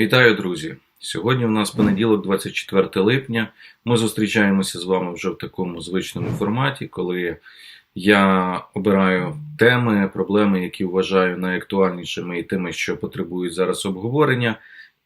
Вітаю, друзі! Сьогодні у нас понеділок, 24 липня. Ми зустрічаємося з вами вже в такому звичному форматі, коли я обираю теми, проблеми, які вважаю найактуальнішими і тими, що потребують зараз обговорення,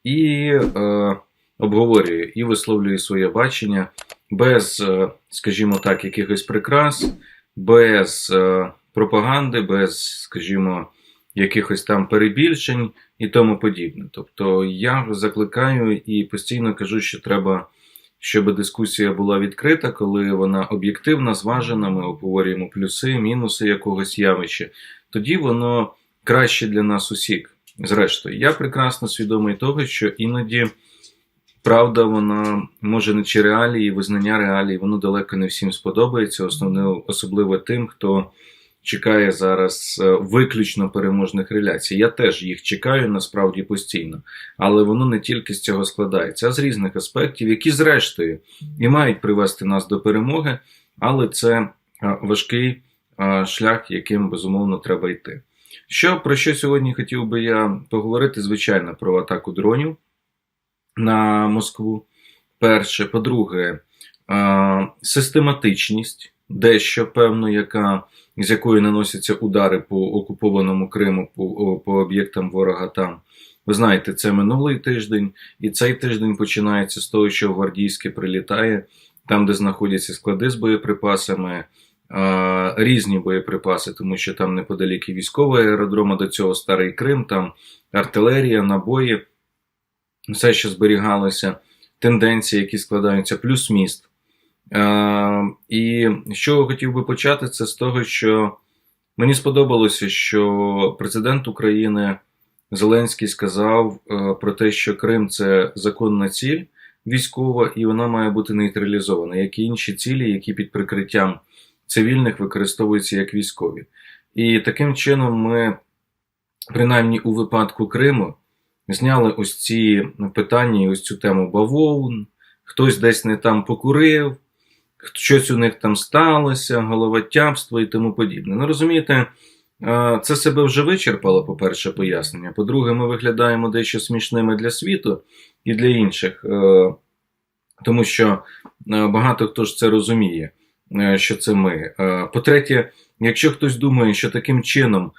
і е, обговорюю і висловлюю своє бачення без, е, скажімо так, якихось прикрас, без е, пропаганди, без, скажімо, якихось там перебільшень і тому подібне. Тобто я закликаю і постійно кажу, що треба, щоб дискусія була відкрита, коли вона об'єктивна, зважена, ми обговорюємо плюси, мінуси якогось явища, тоді воно краще для нас усіх. Зрештою, я прекрасно свідомий того, що іноді правда, вона може не чи реалії, визнання реалій, воно далеко не всім сподобається, основне, особливо тим, хто чекає зараз е, виключно переможних реляцій. Я теж їх чекаю насправді постійно, але воно не тільки з цього складається, а з різних аспектів, які, зрештою, і мають привести нас до перемоги, але це е, важкий е, шлях, яким безумовно треба йти. Що про що сьогодні хотів би я поговорити, звичайно, про атаку дронів на Москву. Перше, по-друге, систематичність, дещо певно, яка з якої наносяться удари по окупованому Криму, по, по об'єктам ворога там. Ви знаєте, це минулий тиждень, і цей тиждень починається з того, що Гвардійське прилітає, там, де знаходяться склади з боєприпасами, різні боєприпаси, тому що там неподалік і військовий аеродром, а до цього старий Крим, там артилерія, набої, все, що зберігалося, тенденції, які складаються, плюс міст. Е, і що хотів би почати, це з того, що мені сподобалося, що президент України Зеленський сказав е, про те, що Крим це законна ціль військова, і вона має бути нейтралізована, як і інші цілі, які під прикриттям цивільних використовуються як військові. І таким чином ми, принаймні у випадку Криму, зняли ось ці питання, ось цю тему бавовн, хтось десь не там покурив щось у них там сталося, головотяпство і тому подібне. Ну розумієте, це себе вже вичерпало, по-перше, пояснення. По-друге, ми виглядаємо дещо смішними для світу і для інших, е, тому що е, багато хто ж це розуміє, е, що це ми. По-третє, якщо хтось думає, що таким чином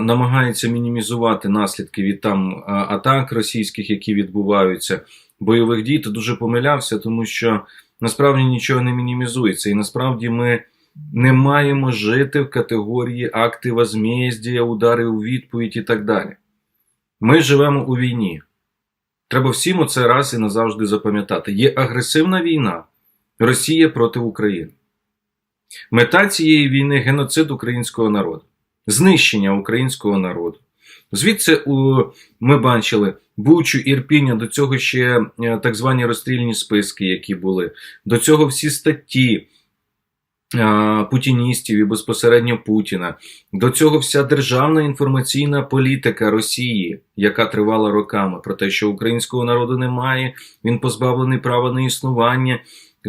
намагається мінімізувати наслідки від там атак російських, які відбуваються, бойових дій, то дуже помилявся, тому що насправді нічого не мінімізується. І насправді ми не маємо жити в категорії акти возмездія, удари у відповідь і так далі. Ми живемо у війні. Треба всім оце раз і назавжди запам'ятати. Є агресивна війна Росія проти України. Мета цієї війни геноцид українського народу, знищення українського народу. Звідси ми бачили Бучу, Ірпіння, до цього ще е, так звані розстрільні списки, які були, до цього всі статті путіністів і безпосередньо Путіна, до цього вся державна інформаційна політика Росії, яка тривала роками, про те, що українського народу немає, він позбавлений права на існування.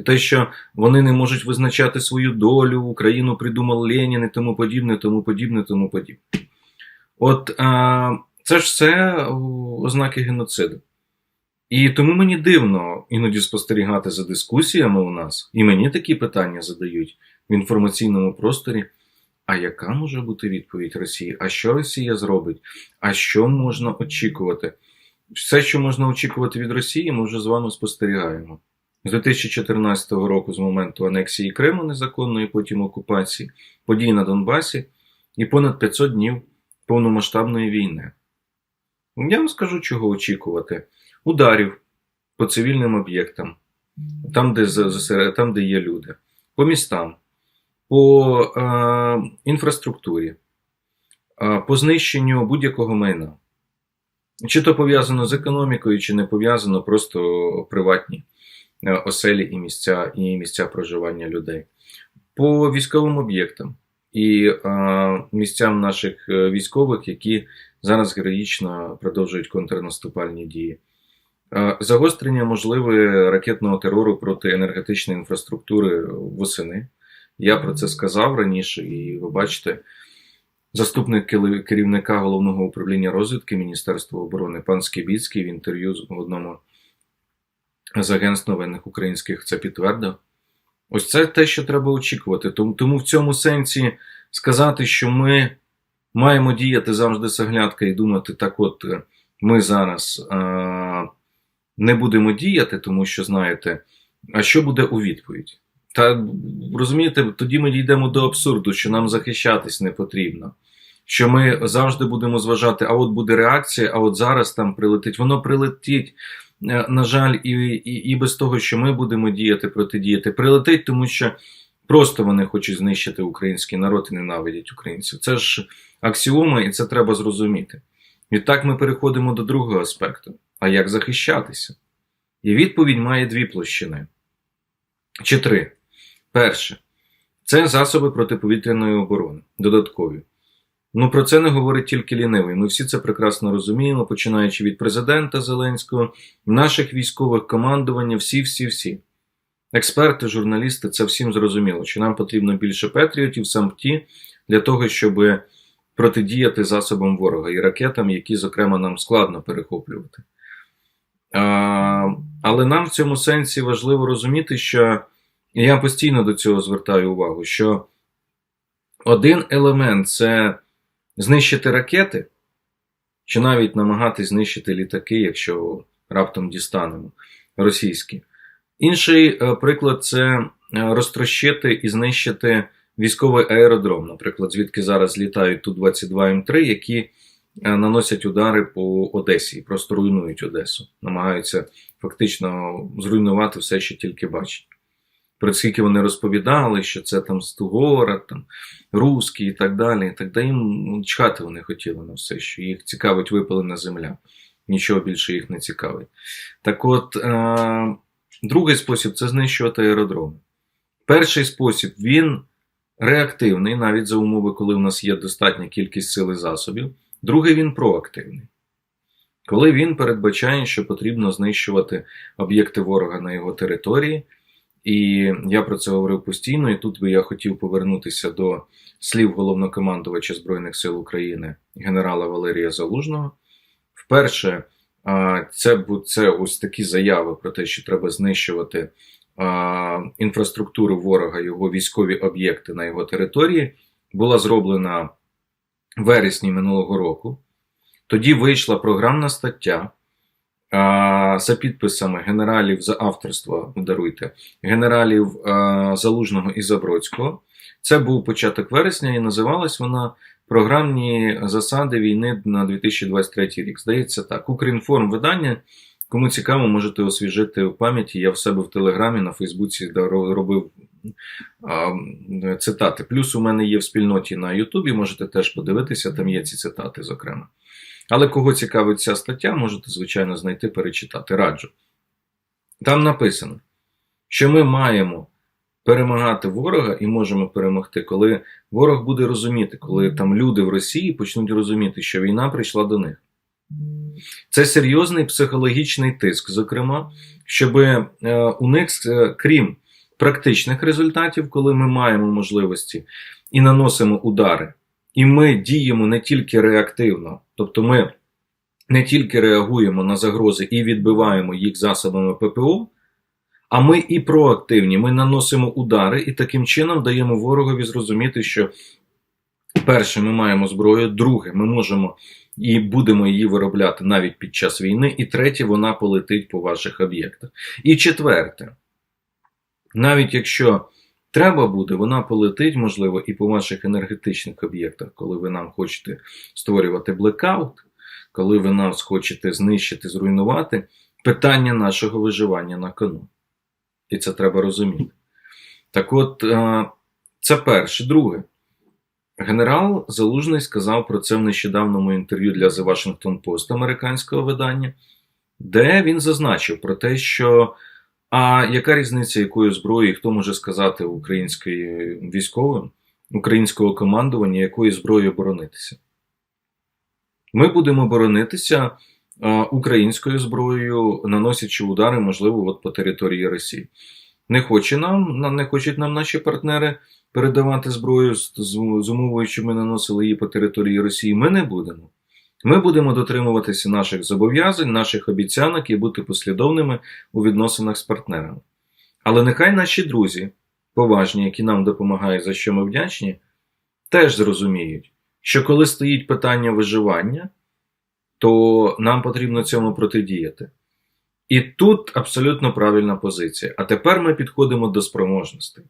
Те, що вони не можуть визначати свою долю, Україну придумав Ленін і тому подібне, тому подібне, тому подібне. От а, це ж все ознаки геноциду. І тому мені дивно іноді спостерігати за дискусіями у нас, і мені такі питання задають в інформаційному просторі. А яка може бути відповідь Росії? А що Росія зробить? А що можна очікувати? Все, що можна очікувати від Росії, ми вже з вами спостерігаємо. З 2014 року, з моменту анексії Криму незаконної, потім окупації, подій на Донбасі, і понад 500 днів повномасштабної війни. Я вам скажу, чого очікувати: ударів по цивільним об'єктам, там, де там, де є люди, по містам, по е, інфраструктурі, е, по знищенню будь-якого майна. Чи то пов'язано з економікою, чи не пов'язано просто приватні е, оселі і місця, і місця проживання людей, по військовим об'єктам і е, місцям наших е, військових, які зараз героїчно продовжують контрнаступальні дії. Е, загострення можливе ракетного терору проти енергетичної інфраструктури восени. Я про це сказав раніше, і ви бачите, заступник керівника головного управління розвідки Міністерства оборони пан Скібіцький в інтерв'ю з- одному з агентств новинних українських це підтвердив. Ось це те, що треба очікувати. Тому, в цьому сенсі сказати, що ми маємо діяти завжди з оглядка і думати, так от е, ми зараз е, не будемо діяти, тому що знаєте, а що буде у відповідь? Та розумієте, тоді ми дійдемо до абсурду, що нам захищатись не потрібно. Що ми завжди будемо зважати, а от буде реакція, а от зараз там прилетить. Воно прилетить, на жаль, і, і, і без того, що ми будемо діяти, протидіяти. Прилетить, тому що просто вони хочуть знищити український народ і ненавидять українців. Це ж аксіома, і це треба зрозуміти. Відтак ми переходимо до другого аспекту: а як захищатися? І відповідь має дві площини чи три. Перше, це засоби протиповітряної оборони, додаткові. Ну про це не говорить тільки лінивий. Ми всі це прекрасно розуміємо, починаючи від президента Зеленського, наших військових командування, всі, всі, всі. Експерти, журналісти, це всім зрозуміло, що нам потрібно більше патріотів, сам ті, для того, щоб протидіяти засобам ворога і ракетам, які, зокрема, нам складно перехоплювати. А, але нам в цьому сенсі важливо розуміти, що я постійно до цього звертаю увагу, що один елемент це знищити ракети, чи навіть намагатись знищити літаки, якщо раптом дістанемо російські. Інший е, приклад це е, розтрощити і знищити військовий аеродром, наприклад, звідки зараз літають Ту-22М3, які е, наносять удари по Одесі просто руйнують Одесу, намагаються фактично зруйнувати все, що тільки бачать. Про скільки вони розповідали, що це там Стугород, там русський і так далі. І так далі. Їм ну, чхати вони хотіли на все, що їх цікавить випалена земля. Нічого більше їх не цікавить. Так от, е- другий спосіб це знищувати аеродроми. Перший спосіб він реактивний, навіть за умови, коли в нас є достатня кількість сил і засобів. Другий він проактивний. Коли він передбачає, що потрібно знищувати об'єкти ворога на його території. І я про це говорив постійно, і тут би я хотів повернутися до слів головнокомандувача Збройних сил України генерала Валерія Залужного. Вперше, це, це ось такі заяви про те, що треба знищувати інфраструктуру ворога, його військові об'єкти на його території, була зроблена в вересні минулого року. Тоді вийшла програмна стаття за підписами генералів за авторство, даруйте, генералів Залужного і Забродського. Це був початок вересня, і називалась вона Програмні засади війни на 2023 рік. Здається, так. Укрінформ видання. Кому цікаво, можете освіжити в пам'яті. Я в себе в Телеграмі на Фейсбуці робив а, цитати. Плюс у мене є в спільноті на Ютубі, можете теж подивитися, там є ці цитати, зокрема. Але кого цікавить ця стаття, можете, звичайно, знайти, перечитати. Раджу. Там написано, що ми маємо перемагати ворога і можемо перемогти, коли ворог буде розуміти, коли там люди в Росії почнуть розуміти, що війна прийшла до них. Це серйозний психологічний тиск, зокрема, щоб е, у них, е, крім практичних результатів, коли ми маємо можливості і наносимо удари, і ми діємо не тільки реактивно, тобто ми не тільки реагуємо на загрози і відбиваємо їх засобами ППО, а ми і проактивні. Ми наносимо удари і таким чином даємо ворогові зрозуміти, що перше, ми маємо зброю, друге, ми можемо і будемо її виробляти навіть під час війни, і третє, вона полетить по ваших об'єктах. І четверте, навіть якщо треба буде, вона полетить, можливо, і по ваших енергетичних об'єктах, коли ви нам хочете створювати блекаут, коли ви нас хочете знищити, зруйнувати, питання нашого виживання на кону. І це треба розуміти. Так от, це перше. Друге, генерал Залужний сказав про це в нещодавному інтерв'ю для The Washington Post американського видання, де він зазначив про те, що а яка різниця, якою зброєю, хто може сказати української військовим, українського командування, якою зброєю боронитися? Ми будемо боронитися українською зброєю, наносячи удари, можливо, от по території Росії. Не хоче нам, не хочуть нам наші партнери передавати зброю з, умовою, що ми наносили її по території Росії, ми не будемо. Ми будемо дотримуватися наших зобов'язань, наших обіцянок і бути послідовними у відносинах з партнерами. Але нехай наші друзі, поважні, які нам допомагають, за що ми вдячні, теж зрозуміють, що коли стоїть питання виживання, то нам потрібно цьому протидіяти. І тут абсолютно правильна позиція. А тепер ми підходимо до спроможностей.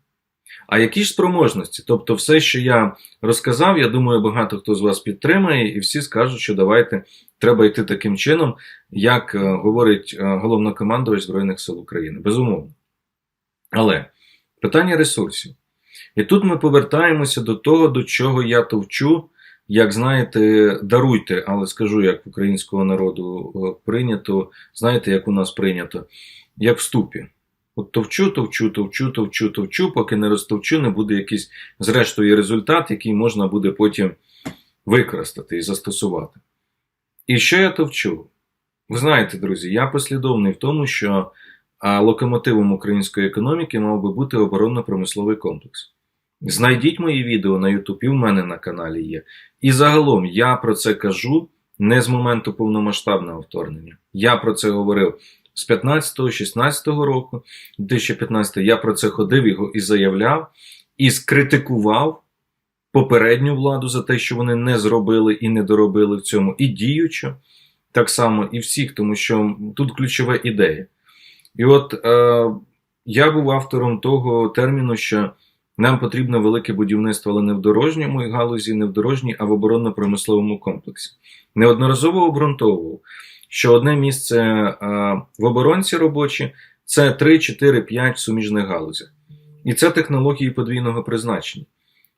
А які ж спроможності? Тобто, все, що я розказав, я думаю, багато хто з вас підтримає, і всі скажуть, що давайте треба йти таким чином, як е, говорить е, головнокомандувач Збройних сил України. Безумовно. Але питання ресурсів. І тут ми повертаємося до того, до чого я товчу, як знаєте, даруйте, але скажу, як українського народу е, прийнято, знаєте, як у нас прийнято, як в ступі. От товчу, товчу, товчу, товчу, товчу, поки не розтовчу, не буде якийсь, зрештою, результат, який можна буде потім використати і застосувати. І що я товчу? Ви знаєте, друзі, я послідовний в тому, що локомотивом української економіки мав би бути оборонно-промисловий комплекс. Знайдіть мої відео на YouTube, і в мене на каналі є. І загалом я про це кажу не з моменту повномасштабного вторгнення. Я про це говорив з 15-16 року, 2015 я про це ходив його і заявляв, і скритикував попередню владу за те, що вони не зробили і не доробили в цьому, і діючу, так само, і всіх, тому що тут ключова ідея. І от е, я був автором того терміну, що нам потрібно велике будівництво, але не в дорожньому галузі, не в дорожній, а в оборонно-промисловому комплексі. Неодноразово обґрунтовував, що одне місце а, в оборонці робочі це 3, 4, 5 суміжних галузях. І це технології подвійного призначення.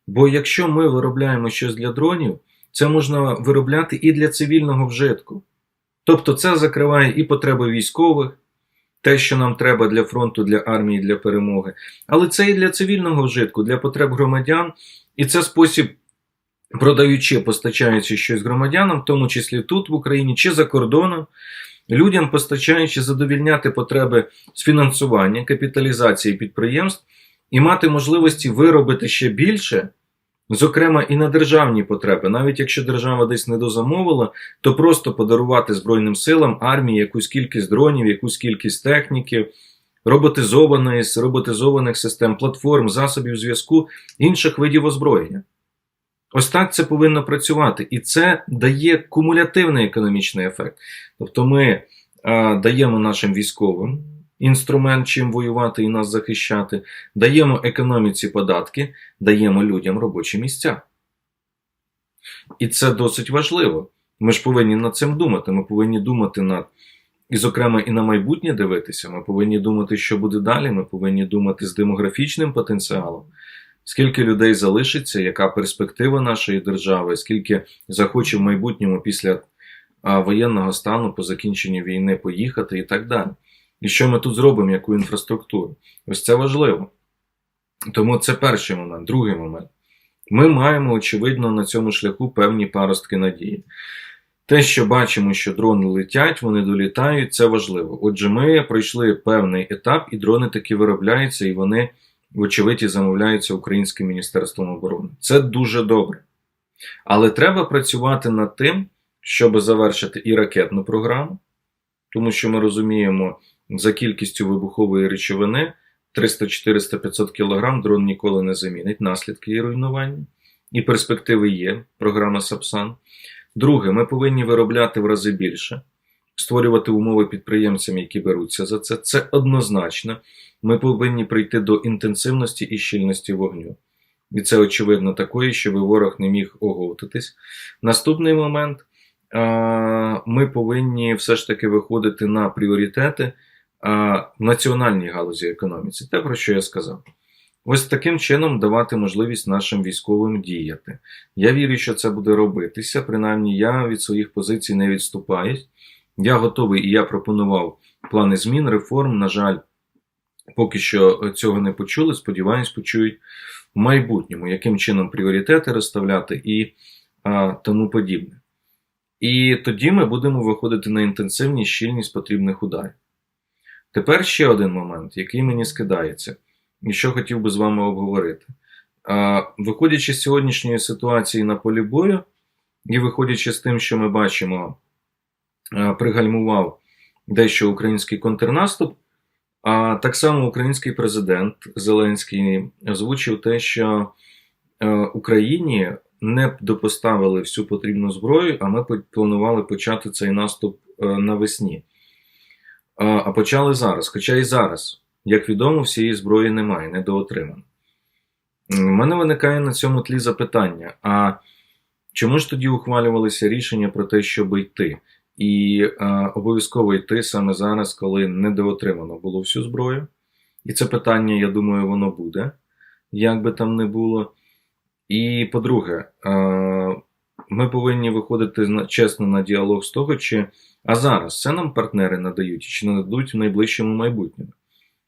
Бо якщо ми виробляємо щось для дронів, це можна виробляти і для цивільного вжитку. Тобто це закриває і потреби військових, те, що нам треба для фронту, для армії, для перемоги. Але це і для цивільного вжитку, для потреб громадян, і це спосіб продаючи, постачаючи щось громадянам, в тому числі тут в Україні чи за кордоном, людям постачаючи задовільняти потреби з фінансування, капіталізації підприємств і мати можливості виробити ще більше. Зокрема, і на державні потреби, навіть якщо держава десь не дозамовила, то просто подарувати Збройним силам армії якусь кількість дронів, якусь кількість техніки, роботизованих систем, платформ, засобів зв'язку, інших видів озброєння. Ось так це повинно працювати. І це дає кумулятивний економічний ефект. Тобто ми а, даємо нашим військовим інструмент, чим воювати і нас захищати, даємо економіці податки, даємо людям робочі місця. І це досить важливо. Ми ж повинні над цим думати. Ми повинні думати над. І, зокрема, і на майбутнє дивитися. Ми повинні думати, що буде далі. Ми повинні думати з демографічним потенціалом скільки людей залишиться, яка перспектива нашої держави, скільки захоче в майбутньому після воєнного стану по закінченню війни поїхати і так далі. І що ми тут зробимо, яку інфраструктуру? Ось це важливо. Тому це перший момент. Другий момент. Ми маємо, очевидно, на цьому шляху певні паростки надії. Те, що бачимо, що дрони летять, вони долітають, це важливо. Отже, ми пройшли певний етап, і дрони таки виробляються, і вони вочевидь, і замовляються Українським міністерством оборони. Це дуже добре. Але треба працювати над тим, щоб завершити і ракетну програму, тому що ми розуміємо, за кількістю вибухової речовини 300, 400, 500 кг дрон ніколи не замінить наслідки її руйнування. І перспективи є, програма Сапсан. Друге, ми повинні виробляти в рази більше, створювати умови підприємцям, які беруться за це. Це однозначно. Ми повинні прийти до інтенсивності і щільності вогню. І це, очевидно, такої, щоб ворог не міг оговтатись. Наступний момент ми повинні все ж таки виходити на пріоритети в національній галузі економіці. Те, про що я сказав. Ось таким чином давати можливість нашим військовим діяти. Я вірю, що це буде робитися. Принаймні, я від своїх позицій не відступаюсь. Я готовий і я пропонував плани змін, реформ. На жаль, поки що цього не почули. Сподіваюсь, почують в майбутньому, яким чином пріоритети розставляти і а, тому подібне. І тоді ми будемо виходити на інтенсивність щільність потрібних ударів. Тепер ще один момент, який мені скидається, і що хотів би з вами обговорити. А, Виходячи з сьогоднішньої ситуації на полі бою, і виходячи з тим, що ми бачимо, пригальмував дещо український контрнаступ. А так само український президент Зеленський озвучив те, що е, Україні не допоставили всю потрібну зброю, а ми планували почати цей наступ е, навесні. А почали зараз. Хоча і зараз, як відомо, всієї зброї немає, недоотримано. У мене виникає на цьому тлі запитання: а чому ж тоді ухвалювалися рішення про те, щоб йти? І е, обов'язково йти саме зараз, коли недоотримано було всю зброю. І це питання, я думаю, воно буде, як би там не було. І по-друге, е, ми повинні виходити чесно на діалог з того, чи а зараз це нам партнери надають чи нададуть в найближчому майбутньому.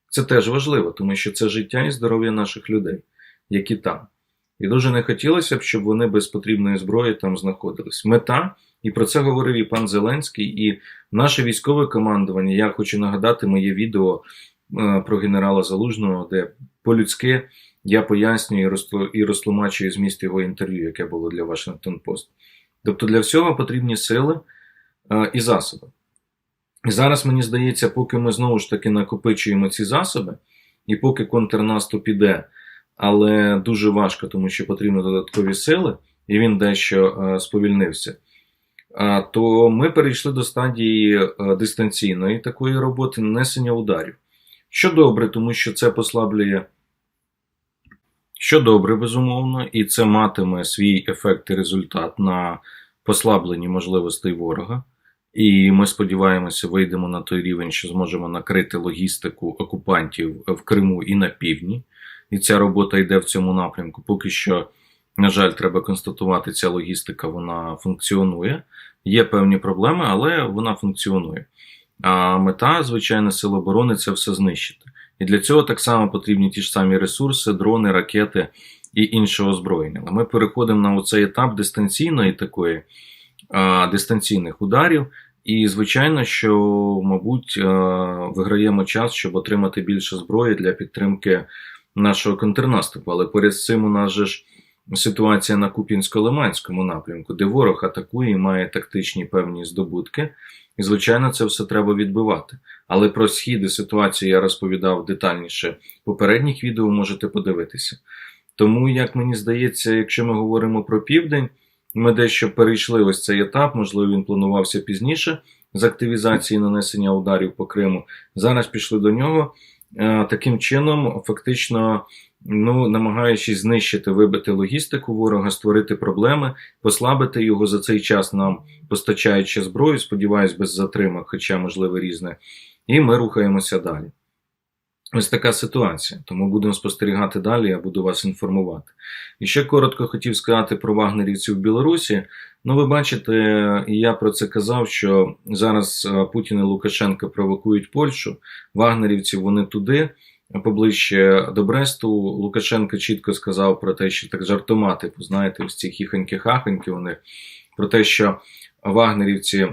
Це теж важливо, тому що це життя і здоров'я наших людей, які там. І дуже не хотілося б, щоб вони без потрібної зброї там знаходились. Мета, і про це говорив і пан Зеленський, і наше військове командування. Я хочу нагадати моє відео е, про генерала Залужного, де по-людськи я пояснюю і розтлумачую зміст його інтерв'ю, яке було для Вашингтон Пост. Тобто для всього потрібні сили е, і засоби. І зараз мені здається, поки ми знову ж таки накопичуємо ці засоби, і поки контрнаступ іде але дуже важко, тому що потрібні додаткові сили, і він дещо е, сповільнився. То ми перейшли до стадії е, дистанційної такої роботи нанесення ударів. Що добре, тому що це послаблює. Що добре, безумовно, і це матиме свій ефект і результат на послабленні можливостей ворога. І ми сподіваємося, вийдемо на той рівень, що зможемо накрити логістику окупантів в Криму і на півдні і ця робота йде в цьому напрямку. Поки що, на жаль, треба констатувати, ця логістика вона функціонує. Є певні проблеми, але вона функціонує. А мета, звичайно, сил оборони це все знищити. І для цього так само потрібні ті ж самі ресурси, дрони, ракети і інше озброєння. Але ми переходимо на оцей етап дистанційної такої а, дистанційних ударів. І, звичайно, що, мабуть, виграємо час, щоб отримати більше зброї для підтримки нашого контрнаступу. Але поряд з цим у нас же ж ситуація на Куп'янсько-Лиманському напрямку, де ворог атакує і має тактичні певні здобутки. І, звичайно, це все треба відбивати. Але про схід і ситуацію я розповідав детальніше в попередніх відео, можете подивитися. Тому, як мені здається, якщо ми говоримо про південь, ми дещо перейшли ось цей етап, можливо, він планувався пізніше з активізації нанесення ударів по Криму. Зараз пішли до нього. Е, таким чином, фактично, ну, намагаючись знищити, вибити логістику ворога, створити проблеми, послабити його за цей час нам постачаючи зброю, сподіваюсь, без затримок, хоча, можливо, різне, і ми рухаємося далі. Ось така ситуація, тому будемо спостерігати далі, я буду вас інформувати. І ще коротко хотів сказати про вагнерівців в Білорусі. Ну, ви бачите, і я про це казав, що зараз е, Путін і Лукашенко провокують Польщу, вагнерівців вони туди, поближче до Бресту. Лукашенко чітко сказав про те, що так жартома, типу, знаєте, ось ці хіхоньки-хахоньки них, про те, що вагнерівці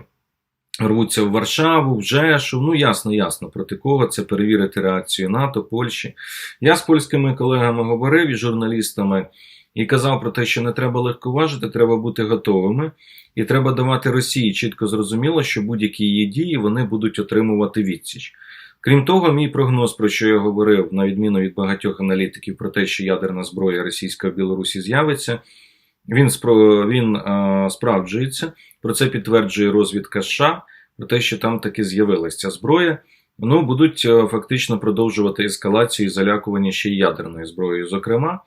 рвуться в Варшаву, в Жешу. Ну, ясно, ясно, проти кого це перевірити реакцію НАТО, Польщі. Я з польськими колегами говорив і журналістами і казав про те, що не треба легковажити, треба бути готовими, і треба давати Росії чітко зрозуміло, що будь-які її дії вони будуть отримувати відсіч. Крім того, мій прогноз, про що я говорив, на відміну від багатьох аналітиків, про те, що ядерна зброя російська в Білорусі з'явиться, він він а, справджується. Про це підтверджує розвідка США, про те, що там таки з'явилася ця зброя. Ну, будуть фактично продовжувати ескалацію і залякування ще й ядерною зброєю, зокрема.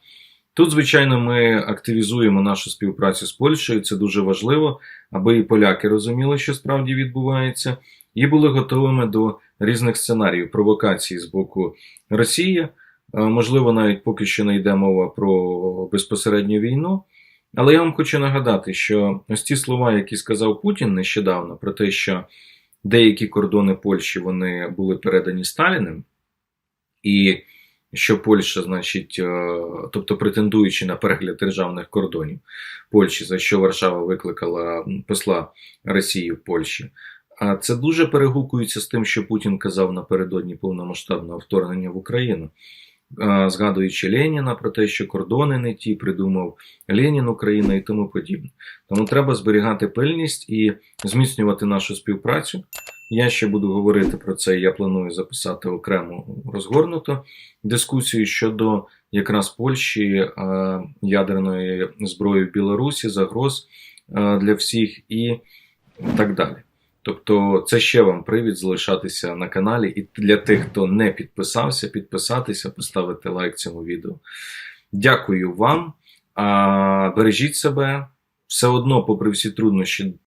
Тут, звичайно, ми активізуємо нашу співпрацю з Польщею, це дуже важливо, аби і поляки розуміли, що справді відбувається, і були готовими до різних сценаріїв провокації з боку Росії. Е, можливо, навіть поки що не йде мова про безпосередню війну. Але я вам хочу нагадати, що ось ті слова, які сказав Путін нещодавно, про те, що деякі кордони Польщі вони були передані Сталіним, і що Польща, значить, е, тобто претендуючи на перегляд державних кордонів Польщі, за що Варшава викликала посла Росії в Польщі. А це дуже перегукується з тим, що Путін казав напередодні повномасштабного вторгнення в Україну. згадуючи Леніна про те, що кордони не ті, придумав Ленін Україна і тому подібне. Тому треба зберігати пильність і зміцнювати нашу співпрацю. Я ще буду говорити про це. Я планую записати окрему розгорнуту дискусію щодо якраз Польщі, е, ядерної зброї в Білорусі, загроз е, для всіх і так далі. Тобто, це ще вам привід залишатися на каналі, і для тих, хто не підписався, підписатися, поставити лайк цьому відео. Дякую вам. Бережіть себе. Все одно, попри всі труднощі,